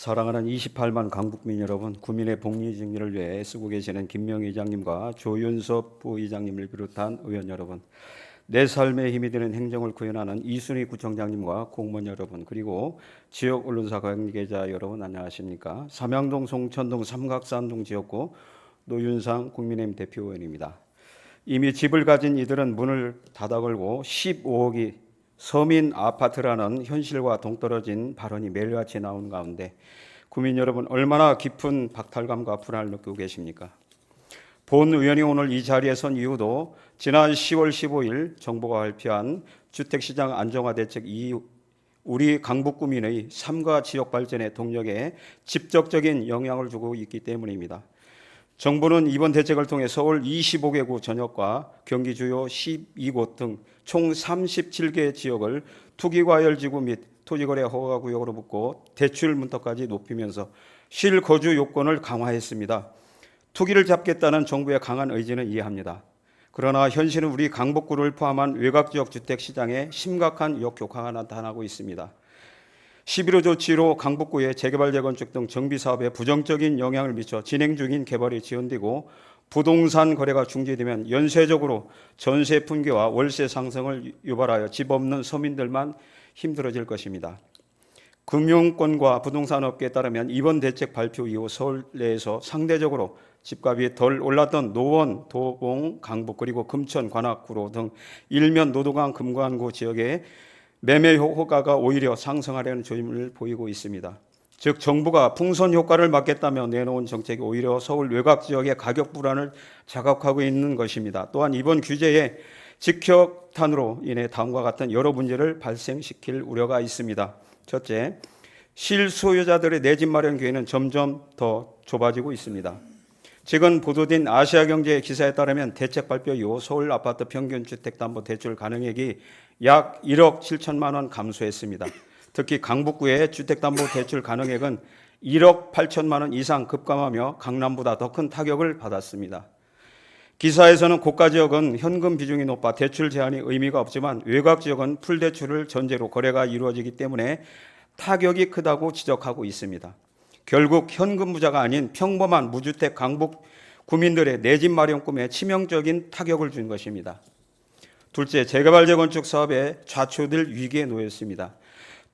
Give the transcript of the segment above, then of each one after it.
사랑하는 28만 강북민 여러분, 구민의 복리 정리를 위해 쓰고 계시는 김명 의장님과 조윤섭 부의장님을 비롯한 의원 여러분, 내 삶에 힘이 되는 행정을 구현하는 이순희 구청장님과 공무원 여러분, 그리고 지역 언론사 관계자 여러분 안녕하십니까? 삼양동, 송천동, 삼각산동 지역구 노윤상 국민의힘 대표 의원입니다. 이미 집을 가진 이들은 문을 닫아 걸고 15억이 서민 아파트라는 현실과 동떨어진 발언이 매일같이 나오는 가운데 국민 여러분 얼마나 깊은 박탈감과 불안을 느끼고 계십니까? 본 의원이 오늘 이 자리에 선 이유도 지난 10월 15일 정부가 발표한 주택시장 안정화 대책 이 우리 강북 구민의 삶과 지역 발전의 동력에 직접적인 영향을 주고 있기 때문입니다. 정부는 이번 대책을 통해 서울 25개 구 전역과 경기 주요 12곳 등 총 37개 지역을 투기과열지구 및 토지거래 허가구역으로 묶고 대출 문턱까지 높이면서 실거주 요건을 강화했습니다. 투기를 잡겠다는 정부의 강한 의지는 이해합니다. 그러나 현실은 우리 강북구를 포함한 외곽지역 주택 시장에 심각한 역효과가 나타나고 있습니다. 11호 조치로 강북구의 재개발 재건축 등 정비 사업에 부정적인 영향을 미쳐 진행 중인 개발이 지연되고 부동산 거래가 중지되면 연쇄적으로 전세 품귀와 월세 상승을 유발하여 집 없는 서민들만 힘들어질 것입니다. 금융권과 부동산 업계에 따르면 이번 대책 발표 이후 서울 내에서 상대적으로 집값이 덜 올랐던 노원, 도봉, 강북 그리고 금천, 관악구로 등 일면 노도강 금관구 지역에 매매 효과가 오히려 상승하려는 조짐을 보이고 있습니다. 즉 정부가 풍선 효과를 막겠다며 내놓은 정책이 오히려 서울 외곽 지역의 가격 불안을 자극하고 있는 것입니다. 또한 이번 규제의 직격탄으로 인해 다음과 같은 여러 문제를 발생시킬 우려가 있습니다. 첫째, 실소유자들의 내 집 마련 기회는 점점 더 좁아지고 있습니다. 최근 보도된 아시아경제 기사에 따르면 대책 발표 이후 서울 아파트 평균 주택담보 대출 가능액이 약 1억 7천만 원 감소했습니다. 특히 강북구의 주택담보 대출 가능액은 1억 8천만 원 이상 급감하며 강남보다 더 큰 타격을 받았습니다. 기사에서는 고가 지역은 현금 비중이 높아 대출 제한이 의미가 없지만 외곽 지역은 풀대출을 전제로 거래가 이루어지기 때문에 타격이 크다고 지적하고 있습니다. 결국 현금 부자가 아닌 평범한 무주택 강북 구민들의 내 집 마련 꿈에 치명적인 타격을 준 것입니다. 둘째, 재개발 재건축 사업에 좌초될 위기에 놓였습니다.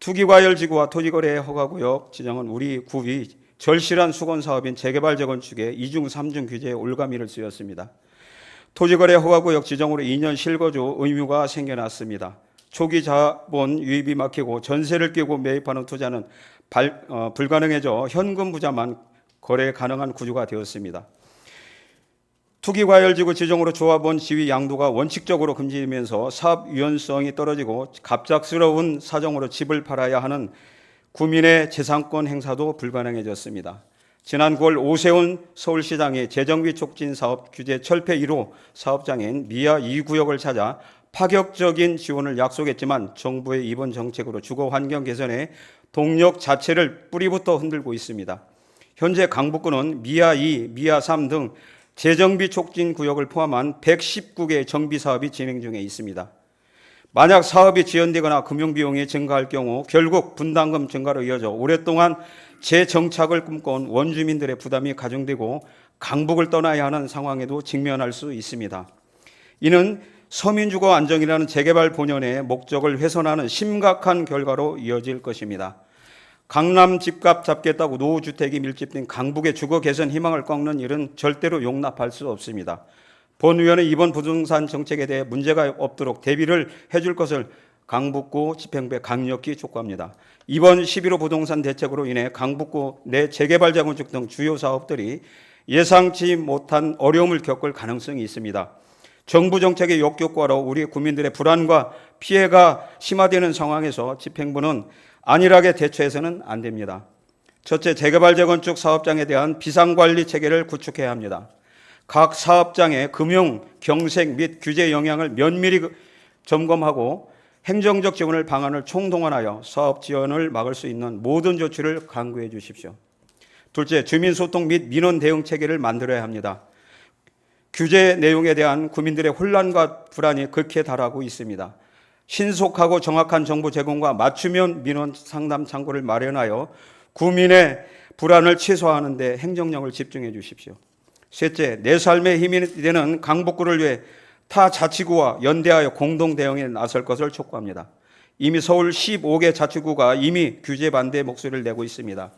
투기과열지구와 토지거래 허가구역 지정은 우리 구의 절실한 수건 사업인 재개발 재건축의 이중 삼중 규제에 올가미를 쓰였습니다. 토지거래 허가구역 지정으로 2년 실거주 의무가 생겨났습니다. 초기 자본 유입이 막히고 전세를 끼고 매입하는 투자는 발, 어, 불가능해져 현금 부자만 거래 가능한 구조가 되었습니다. 투기과열지구 지정으로 조합원 지위 양도가 원칙적으로 금지되면서 사업 유연성이 떨어지고 갑작스러운 사정으로 집을 팔아야 하는 구민의 재산권 행사도 불가능해졌습니다. 지난 9월 오세훈 서울시장이 재정비 촉진 사업 규제 철폐 1호 사업장인 미아 2구역을 찾아 파격적인 지원을 약속했지만 정부의 이번 정책으로 주거 환경 개선에 동력 자체를 뿌리부터 흔들고 있습니다. 현재 강북구는 미아 2, 미아 3 등 재정비 촉진 구역을 포함한 119개 정비 사업이 진행 중에 있습니다. 만약 사업이 지연되거나 금융 비용이 증가할 경우 결국 분담금 증가로 이어져 오랫동안 재정착을 꿈꿔온 원주민들의 부담이 가중되고 강북을 떠나야 하는 상황에도 직면할 수 있습니다. 이는 서민주거 안정이라는 재개발 본연의 목적을 훼손하는 심각한 결과로 이어질 것입니다. 강남 집값 잡겠다고 노후주택이 밀집된 강북의 주거 개선 희망을 꺾는 일은 절대로 용납할 수 없습니다. 본 의원은 이번 부동산 정책에 대해 문제가 없도록 대비를 해줄 것을 강북구 집행부에 강력히 촉구합니다. 이번 11호 부동산 대책으로 인해 강북구 내 재개발 재건축 등 주요 사업들이 예상치 못한 어려움을 겪을 가능성이 있습니다. 정부 정책의 역효과로 우리 국민들의 불안과 피해가 심화되는 상황에서 집행부는 안일하게 대처해서는 안 됩니다. 첫째, 재개발 재건축 사업장에 대한 비상관리 체계를 구축해야 합니다. 각 사업장의 금융, 경색 및 규제 영향을 면밀히 점검하고 행정적 지원을 방안을 총동원하여 사업 지원을 막을 수 있는 모든 조치를 강구해 주십시오. 둘째, 주민 소통 및 민원 대응 체계를 만들어야 합니다. 규제 내용에 대한 국민들의 혼란과 불안이 극에 달하고 있습니다. 신속하고 정확한 정보 제공과 맞춤형 민원 상담 창구를 마련하여 구민의 불안을 최소화하는 데 행정력을 집중해 주십시오. 셋째, 내 삶의 힘이 되는 강북구를 위해 타 자치구와 연대하여 공동 대응에 나설 것을 촉구합니다. 이미 서울 15개 자치구가 이미 규제 반대 목소리를 내고 있습니다.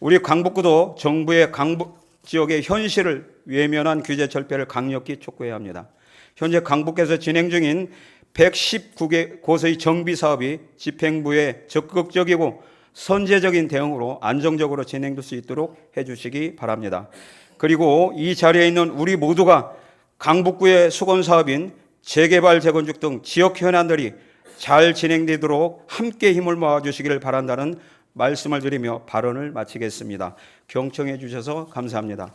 우리 강북구도 정부의 강북 지역의 현실을 외면한 규제 철폐를 강력히 촉구해야 합니다. 현재 강북에서 진행 중인 119개 곳의 정비 사업이 집행부의 적극적이고 선제적인 대응으로 안정적으로 진행될 수 있도록 해주시기 바랍니다. 그리고 이 자리에 있는 우리 모두가 강북구의 수건 사업인 재개발, 재건축 등 지역 현안들이 잘 진행되도록 함께 힘을 모아 주시기를 바란다는 말씀을 드리며 발언을 마치겠습니다. 경청해 주셔서 감사합니다.